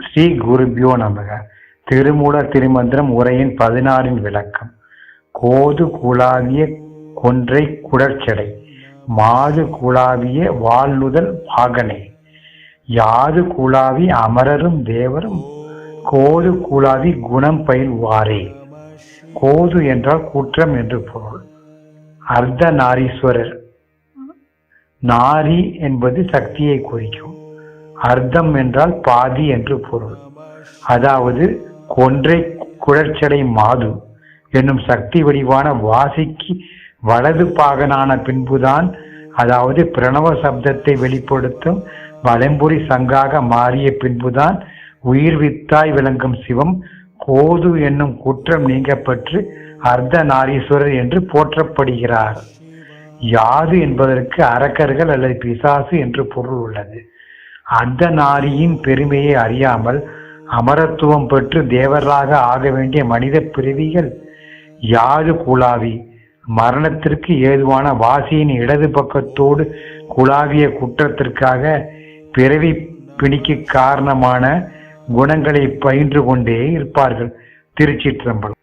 ஸ்ரீ குருபியோ நமக. திருமூல திருமந்திரம் உரையின் பதினாறின் விளக்கம். கோது குழாவிய கொன்றை குடற்சடை. மாது குழாவிய வாழ்நுதல் வாகனை யாது குழாவி அமரரும் தேவரும். கோது குழாவி குணம் பயில்வாரே. கோது என்றால் குற்றம் என்று பொருள். அர்த்த நாரீஸ்வரர் நாரி என்பது சக்தியை குறிக்கும். அர்த்தம் என்றால் பாதி என்று பொருள். அதாவது கொன்றை குழற்சடை மாது என்னும் சக்தி வடிவான வாசிக்கு வலது பாகனான பின்புதான் அதாவது பிரணவ சப்தத்தை வெளிப்படுத்தும் வலம்புரி சங்காக மாறிய பின்புதான் உயிர் வித்தாய் விளங்கும் சிவம் கோது என்னும் குற்றம் நீங்கப்பெற்று அர்த்த நாரீஸ்வரர் என்று போற்றப்படுகிறார். யாது என்பதற்கு அரக்கர்கள் அல்லது பிசாசு என்று பொருள் உள்ளது. அந்த நாரியின் பெருமையை அறியாமல் அமரத்துவம் பெற்று தேவராக ஆக வேண்டிய மனித பிறவிகள் யாது குழாவி மரணத்திற்கு ஏதுவான வாசியின் இடது பக்கத்தோடு குழாவிய குற்றத்திற்காக பிறவி பிணிக்கு காரணமான குணங்களை பயின்று கொண்டே இருப்பார்கள் திருச்சிற்றம்பலம்.